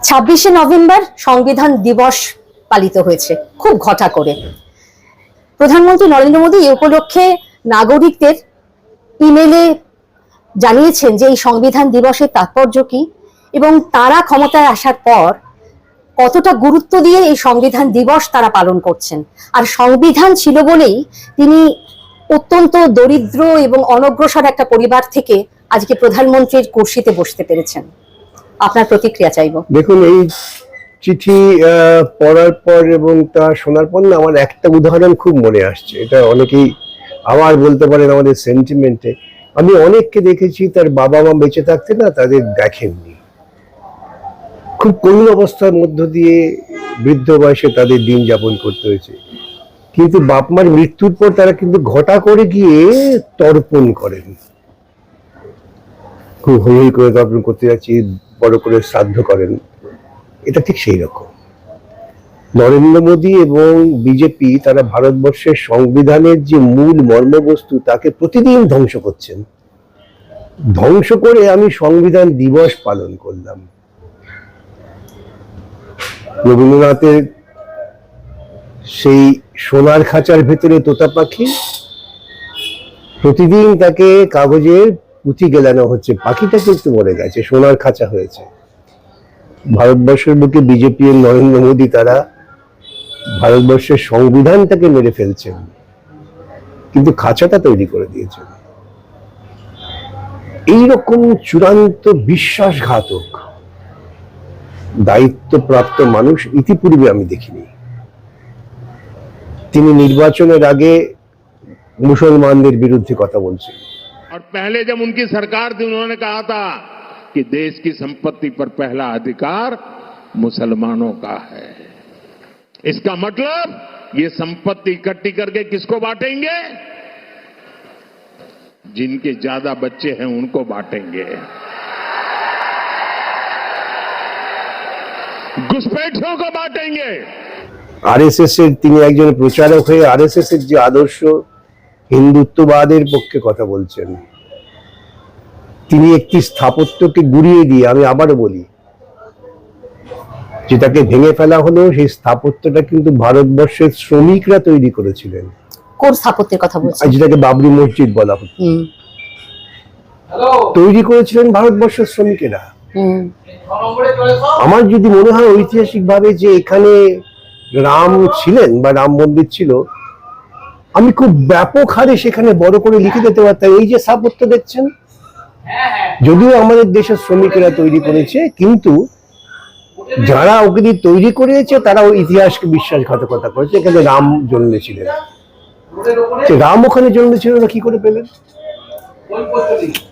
ছাব্বিশে নভেম্বর সংবিধান দিবস পালিত হয়েছে, খুব ঘটা করে। প্রধানমন্ত্রী নরেন্দ্র মোদী এই উপলক্ষে নাগরিকদের ইমেলে জানিয়েছেন যে এই সংবিধান দিবসের তাৎপর্য কি এবং তারা ক্ষমতায় আসার পর কতটা গুরুত্ব দিয়ে এই সংবিধান দিবস তারা পালন করছেন। আর সংবিধান ছিল বলেই তিনি অত্যন্ত দরিদ্র এবং অনগ্রসর একটা পরিবার থেকে আজকে প্রধানমন্ত্রীর কুর্সিতে বসতে পেরেছেন। আপনার প্রতিক্রিয়া চাইব। দেখুন, এই চিঠি পড়ার পর এবং তা শোনার পর না আমার একটা উদাহরণ খুব মনে আসছে। এটা অনেকেই আবার বলতে পারেন আমাদের সেন্টিমেন্টে আমি অনেককে দেখেছি তার বাবা মা বেঁচে থাকতে না তাদের দেখেননি। খুব করুণ অবস্থার মধ্য দিয়ে বৃদ্ধ বয়সে তাদের দিন যাপন করতে হয়েছে। কিন্তু বাপ মার মৃত্যুর পর তারা কিন্তু ঘটা করে গিয়ে তর্পণ করেন। খুব হই হই করে তর্পণ করতে যাচ্ছি। বড় করে শ্রাদ্ধ করেন। এটা ঠিক সেই রকম। নরেন্দ্র মোদী এবং বিজেপি তারা ভারতবর্ষের সংবিধানের যে মূল মর্মবস্তু, তাকে প্রতিদিন ধ্বংস করছেন। ধ্বংস করে আমি সংবিধান দিবস পালন করলাম। রবীন্দ্রনাথের সেই সোনার খাঁচার ভেতরে তোতা পাখি, প্রতিদিন তাকে কাগজের পুঁথি গেলানো হচ্ছে, পাখিটা কিন্তু মরে গেছে, সোনার খাঁচা হয়েছে। ভারতবর্ষের বুকে বিজেপি এর নরেন্দ্র মোদী তারা ভারতবর্ষের সংবিধানটাকে মেরে ফেলছেন, কিন্তু খাঁচাটা তৈরি করে দিয়েছেন। এইরকম চূড়ান্ত বিশ্বাসঘাতক, দায়িত্বপ্রাপ্ত মানুষ ইতিপূর্বে আমি দেখিনি। তিনি নির্বাচনের আগে মুসলমানদের বিরুদ্ধে কথা বলছেন। पहले जब उनकी सरकार थी उन्होंने कहा था कि देश की संपत्ति पर पहला अधिकार मुसलमानों का है इसका मतलब ये संपत्ति इकट्ठी करके किसको बांटेंगे जिनके ज्यादा बच्चे हैं उनको बांटेंगे घुसपैठियों को बांटेंगे আরএসএস এর তিনি একজন প্রচারক হয়ে আরএসএস এর যে আদর্শ হিন্দুত্ববাদের পক্ষে কথা বলছেন তিনি একটি স্থাপত্যকে গুড়িয়ে দিয়ে আমি আবারও বলি যেটাকে ভেঙে ফেলা হলো সেই স্থাপত্যটা কিন্তু ভারতবর্ষের শ্রমিকরা তৈরি করেছিলেন। কোন স্থাপত্যের কথা বলছেন? আর যেটাকে বাবরি মসজিদ বলা হতো। তৈরি করেছিলেন ভারতবর্ষের শ্রমিকেরা। হুম, আমার যদি মনে হয় ঐতিহাসিক ভাবে যে এখানে রাম ছিলেন বা রাম মন্দির ছিল আমি খুব ব্যাপক হারে সেখানে বড় করে লিখে দিতে পারতাম। এই যে স্থাপত্য দেখছেন যদিও আমাদের দেশের শ্রমিকেরা তৈরি করেছে, কিন্তু যারা ওকে দিয়ে তৈরি করেছে, তারা ওই ইতিহাসকে বিশ্বাসঘাতকতা করেছে, এখানে রাম জন্মেছিলেন। রাম ওখানে জন্মেছিল ওরা কি করে পেলেন?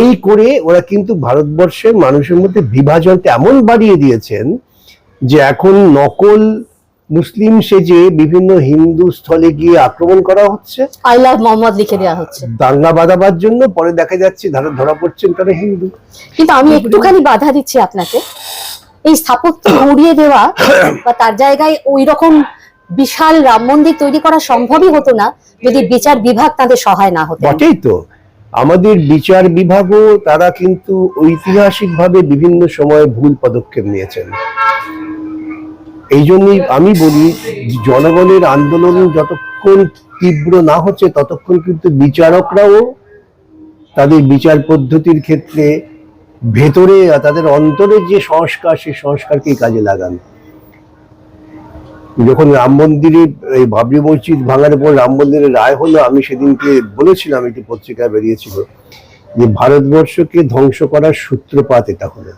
এই করে ওরা কিন্তু ভারতবর্ষের মানুষের মধ্যে বিভাজনটা এমন বাড়িয়ে দিয়েছেন যে এখন নকল মুসলিম সেজে বিভিন্ন হিন্দু স্থলে গিয়ে আক্রমণ করা হচ্ছে। আই লাভ মোহাম্মদ লিখে দেওয়া হচ্ছে। দাঙ্গা বাঁধাবার জন্য পরে দেখা যাচ্ছে ধরা ধরা পড়ছেন তারা হিন্দু। কিন্তু আমি একটুখানি বাধা দিচ্ছি আপনাকে। এই স্থাপত্য উড়িয়ে দেওয়া বা তার জায়গায় ওই রকম বিশাল রাম মন্দির তৈরি করা সম্ভবই হতো না যদি বিচার বিভাগ তাদের সহায় না হতো বটেই তো। আমাদের বিচার বিভাগও তারা কিন্তু ঐতিহাসিকভাবে বিভিন্ন সময়ে ভুল পদক্ষেপ নিয়েছেন। এই জন্যই আমি বলি, জনগণের আন্দোলন যতক্ষণ তীব্র না হচ্ছে, ততক্ষণ কিন্তু বিচারকরাও তাদের বিচার পদ্ধতির ক্ষেত্রে ভেতরে তাদের অন্তরের যে সংস্কার, সেই সংস্কারকেই কাজে লাগান। যখন রাম মন্দিরে, এই বাবরি মসজিদ ভাঙার পর রাম মন্দিরের রায় হলো, আমি সেদিনকে বলেছিলাম, একটি পত্রিকায় বেরিয়েছিল। যে ভারতবর্ষকে ধ্বংস করার সূত্রপাত এটা হলো।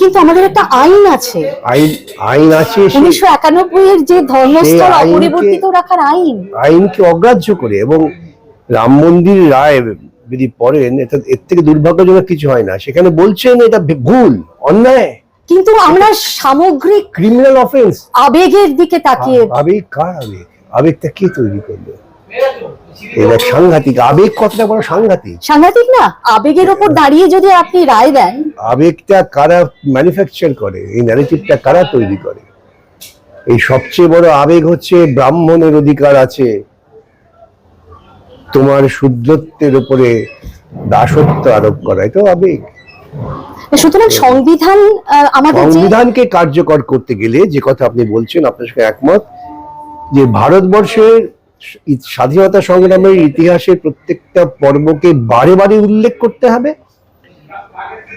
কিন্তু আমাদের একটা আইন আছে। আইন আইন আছে উনিশশো একানব্বই এর যে ধর্মস্থল অপরিবর্তিত রাখার আইন। আইনকে অগ্রাহ্য করে এবং রাম মন্দির রায় যদি পড়েন এটা এর থেকে দুর্ভাগ্যজনক কিছু হয় না। সেখানে বলছেন এটা ভুল অন্যায়। কিন্তু আমরা সামগ্রিক ক্রিমিনাল অফেন্স আবেগের দিকে তাকিয়ে আবেগ কার আবেগ? আবেগটা কে তৈরি করল? এটা সাংঘাতিক। আবেগ কতটা বড় সাংঘাতিক? সাংঘাতিক না আবেগের ওপর দাঁড়িয়ে যদি আপনি রায় দেন। আবেগটা কারা ম্যানুফ্যাকচার করে? এই ন্যারেটিভটা কারা তৈরি করে? এই সবচেয়ে বড় আবেগ হচ্ছে ব্রাহ্মণের অধিকার আছে। তোমার শুদ্ধত্বের উপরে দাসত্ব আরোপ করা এটাও আবেগ। সুতরাং সংবিধান আমাদের সংবিধানকে কার্যকর করতে গেলে যে কথা আপনি বলছেন আপনার সঙ্গে একমত যে ভারতবর্ষের স্বাধীনতা সংগ্রামের ইতিহাসের প্রত্যেকটা পর্বকে বারে বারে উল্লেখ করতে হবে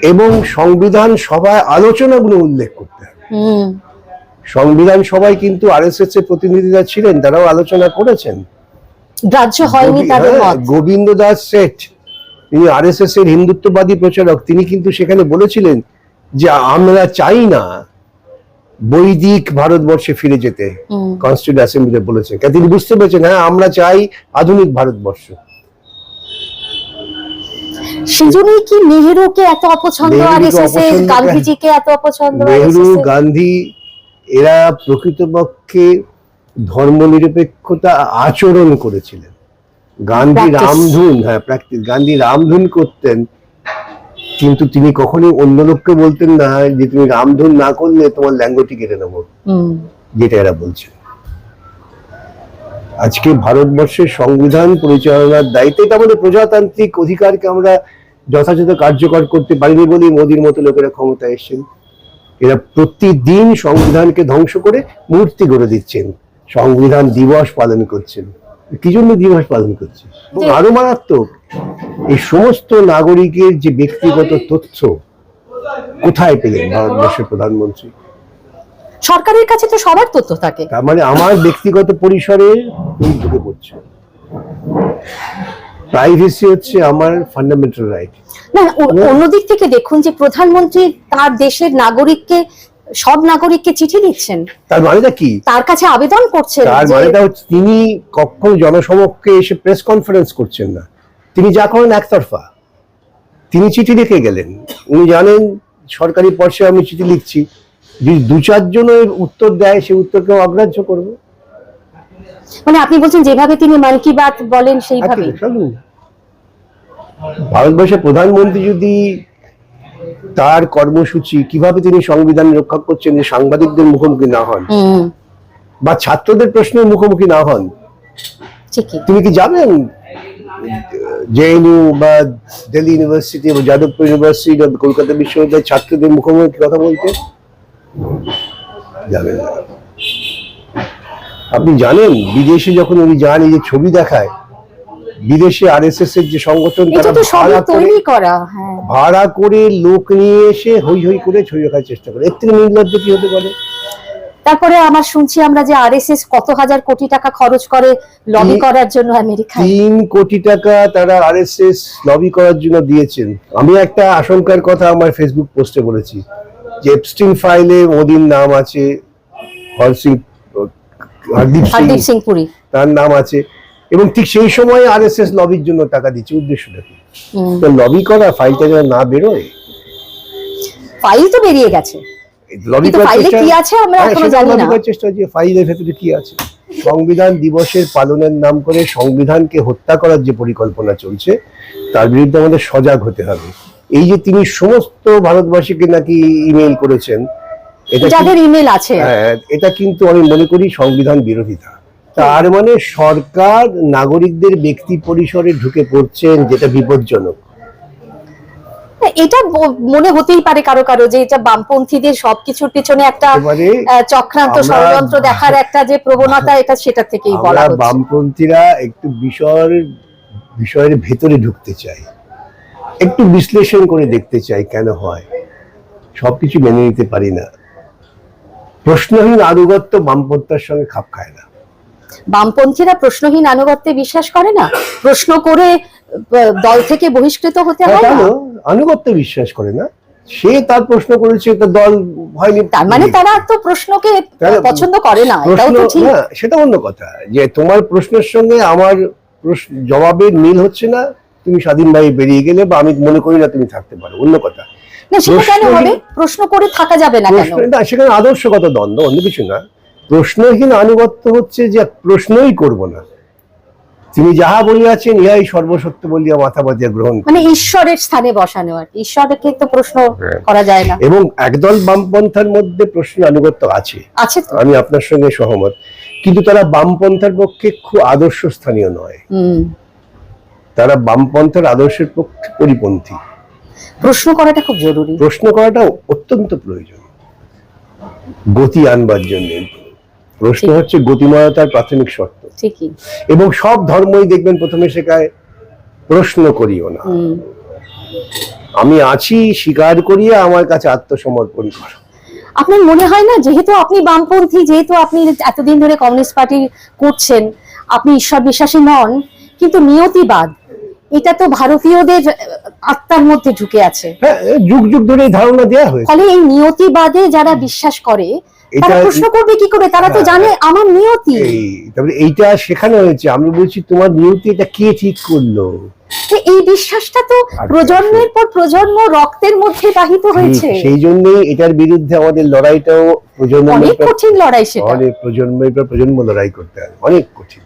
এবং সংবিধান সভায় আলোচনাগুলো উল্লেখ করতে হবে। সংবিধান সভায় কিন্তু আরএসএস এর প্রতিনিধিরা ছিলেন তারাও আলোচনা করেছেন। গ্রাহ্য হয়নি গোবি- তাদের হ্যাঁ, মত। গোবিন্দ দাস শেঠ তিনি আরএসএস এর হিন্দুত্ববাদী প্রচারক তিনি কিন্তু সেখানে বলেছিলেন যে আমরা চাই না বৈদিক ভারতবর্ষে ফিরে যেতে হুম। কনস্টিটিউন্ট অ্যাসেম্বলিতে বলেছেন কারণ তিনি বুঝতে পেরেছেন হ্যাঁ আমরা চাই আধুনিক ভারতবর্ষ। সেজন্যই কি নেহেরুকে এত অপছন্দ আর এস এর অপছন্দ কেন? গান্ধীজিকে এত অপছন্দ নেহরু গান্ধী এরা প্রকৃতপক্ষে ধর্মনিরপেক্ষতা আচরণ করেছিলেন। গান্ধী রামধুন হ্যাঁ প্র্যাকটিস গান্ধী রামধুন করতেন কিন্তু তিনি কখনোই অন্য লোককে বলতেন না যে তুমি রামধুন না করলে তোমার ল্যাঙ্গটি কেটে নেব। যেটা এরা বলছেন আজকে ভারতবর্ষের সংবিধান পরিচালনার দায়িত্ব এটা আমাদের প্রজাতান্ত্রিক অধিকারকে আমরা যথাযথ কার্যকর করতে পারিনি বলেই মোদির মতো লোকেরা ক্ষমতায় এসেছেন। এরা প্রতিদিন সংবিধানকে ধ্বংস করে মূর্তি গড়ে দিচ্ছেন। সংবিধান দিবস পালন করছেন। কি জন্য দিবস পালন করছে আরও মারাত্মক। এই সমস্ত নাগরিকের যে ব্যক্তিগত তথ্য কোথায় পেলেন ভারতবর্ষের প্রধানমন্ত্রী? সরকারের কাছে তো সবার তথ্য থাকে। তার মানে আমার ব্যক্তিগত পরিসরে ঢুকে পড়ছো। প্রাইভেসি হচ্ছে আমার ফান্ডামেন্টাল রাইট না অন্যদিক থেকে দেখুন যে প্রধানমন্ত্রী তার দেশের নাগরিককে সব নাগরিককে চিঠি দিচ্ছেন তার মানেটা কি? তার কাছে আবেদন করছেন তার মানেটা হচ্ছে তিনি কখনো জনসমক্ষে এসে প্রেস কনফারেন্স করছেন না। তিনি যা করেন একতরফা। তিনি চিঠি লিখে গেলেন। উনি জানেন সরকারি পর্ষে আমি চিঠি লিখছি। যদি দু চারজনের উত্তর দেয় সে উত্তরকে অগ্রাহ্য করব। মানে আপনি বলছেন যেভাবে তিনি মন কি বাত বলেন সেইভাবে। আচ্ছা, ভারতবর্ষের প্রধানমন্ত্রী যদি তার কর্মসূচি কীভাবে তিনি সংবিধান রক্ষা করছেন যে সাংবাদিকদের মুখোমুখি না হন বা ছাত্রদের প্রশ্নের মুখোমুখি না হন তিনি কি যাবেন? জেএনইউ বা দিল্লি ইউনিভার্সিটি বা যাদবপুর ইউনিভার্সিটি বা কলকাতা বিশ্ববিদ্যালয়ের ছাত্রদের মুখোমুখি কথা বলতে যাবেন না। আপনি জানেন বিদেশে যখন উনি যান এই যে ছবি দেখায় বিদেশে আর এস এস এর যে সংগঠন হ্যাঁ। ভাড়া করে লোক নিয়ে এসে হই হই করে ছবি রাখার চেষ্টা করে। এর থেকে নির্লজ্জ কি হতে পারে? তারপরে আমার শুনছি আমরা যে আরএসএস কত হাজার কোটি টাকা খরচ করে লবি করার জন্য আমেরিকায় তিন কোটি টাকা তারা আরএসএস লবি করার জন্য দিয়েছেন। আমি একটা আশঙ্কার কথা আমার ফেসবুক পোস্টে বলেছি। যে এপস্টিন ফাইলে মোদির নাম আছে হরসিং হরদীপ সিং পুরী। তার নাম আছে। এবং ঠিক সেই সময় আরএসএস লবির জন্য টাকা দিচ্ছে উদ্দেশ্যটা কি? লবি করা ফাইলটা যেন না বেরোয়? ফাইল তো বেরিয়ে গেছে। চেষ্টা- কি আছে আমরা হ্যাঁ, এখনও জানি না। চেষ্টা যে ফাইলের ভেতরে কি আছে? সংবিধান দিবসের পালনের নাম করে সংবিধানকে হত্যা করার যে পরিকল্পনা চলছে তার বিরুদ্ধে আমাদের সজাগ হতে হবে। এই যে তিনি সমস্ত ভারতবাসীকে নাকি ইমেল করেছেন যাদের ইমেল আছে। হ্যাঁ, এটা কিন্তু আমি মনে করি সংবিধান বিরোধিতা। তার মানে সরকার নাগরিকদের ব্যক্তি পরিসরে ঢুকে পড়ছেন যেটা বিপজ্জনক। এটা মনে হতেই পারে কারও কারও যে এটা বামপন্থীদের সবকিছুর পিছনে একটা চক্রান্ত ষড়যন্ত্র দেখার একটা যে প্রবণতা এটা সেটা থেকেই বলা হচ্ছে। বামপন্থীরা একটু বিষয়ের বিষয়ের ভেতরে ঢুকতে চাই। একটু বিশ্লেষণ করে দেখতে চাই কেন হয়। সবকিছু মেনে নিতে পারি না। প্রশ্নহীন আনুগত্য বামপন্থার সঙ্গে খাপ খায় না। বামপন্থীরা প্রশ্নহীন আনুগত্যে বিশ্বাস করে না। প্রশ্ন করে দল থেকে বহিষ্কৃত হতে হ্যাঁ, হয় আনুগত্য বিশ্বাস করে না। সে তার প্রশ্ন করেছে তার দল হয়নি। তার মানে তারা তো প্রশ্নকে পছন্দ করে না এটাও তো ঠিক। সেটা অন্য কথা। যে তোমার প্রশ্নের সঙ্গে আমার জবাবের মিল হচ্ছে না তুমি স্বাধীনভাবে বেরিয়ে গেলে বা আমি মনে করি না তুমি থাকতে পারো অন্য কথা। না সেটা কেন হবে? প্রশ্ন করে থাকা যাবে না কেন? না সেখানে আদর্শগত দ্বন্দ্ব অন্য কিছু না। প্রশ্নহীন আনুগত্য হচ্ছে যে প্রশ্নই করব না। তিনি যাহা বলিয়াছেন ইহাই সর্বসত্য বলিয়া মাথা বাঁধিয়া গ্রহণ মানে ঈশ্বরের স্থানে বসানো আর। ঈশ্বরকে তো প্রশ্ন হ্যাঁ। করা যায় না। এবং একদল বামপন্থার মধ্যে প্রশ্ন আনুগত্য আছে। আছে আমি আপনার সঙ্গে সহমত। কিন্তু তারা বামপন্থার পক্ষে খুব আদর্শ স্থানীয় নয়। হুম। তারা বামপন্থার আদর্শের পক্ষে পরিপন্থী। প্রশ্ন করাটা খুব জরুরি। প্রশ্ন করাটা অত্যন্ত প্রয়োজন। গতি আনবার জন্য প্রশ্ন হচ্ছে গতিময়তার প্রাথমিক শর্ত। ঠিকই। এবং সব ধর্মই দেখবেন প্রথমে শেখায় প্রশ্ন করিও না। আমি আছি স্বীকার করিয়া আমার কাছে আত্মসমর্পণ করো। আপনার মনে হয় না যেহেতু আপনি বামপন্থী যেহেতু আপনি এতদিন ধরে কমিউনিস্ট পার্টি করছেন আপনি ঈশ্বর বিশ্বাসী নন কিন্তু নিয়তিবাদ এটা তো ভারতীয়দের আত্মার মধ্যে ঢুকে আছে। হ্যাঁ যুগ যুগ ধরে এই ধারণা দেওয়া হয়েছে। ফলে এই নিয়তিবাদে যারা বিশ্বাস করে এটা- প্রশ্ন করবে কি করে? তারা তো হ্যাঁ। জানে আমার নিয়তি। তারপরে এইটা শেখানো হয়েছে। আমরা বলছি তোমার নিয়তি এটা কে ঠিক করল? এই বিশ্বাসটা তো আচ্ছা, প্রজন্মের পর প্রজন্ম রক্তের মধ্যে বাহিত হয়েছে। সেই জন্যই এটার বিরুদ্ধে আমাদের লড়াইটাও প্রজন্ম অনেক কঠিন লড়াই সেটা। অনেক প্রজন্মের পর প্রজন্ম লড়াই করতে হবে। অনেক কঠিন।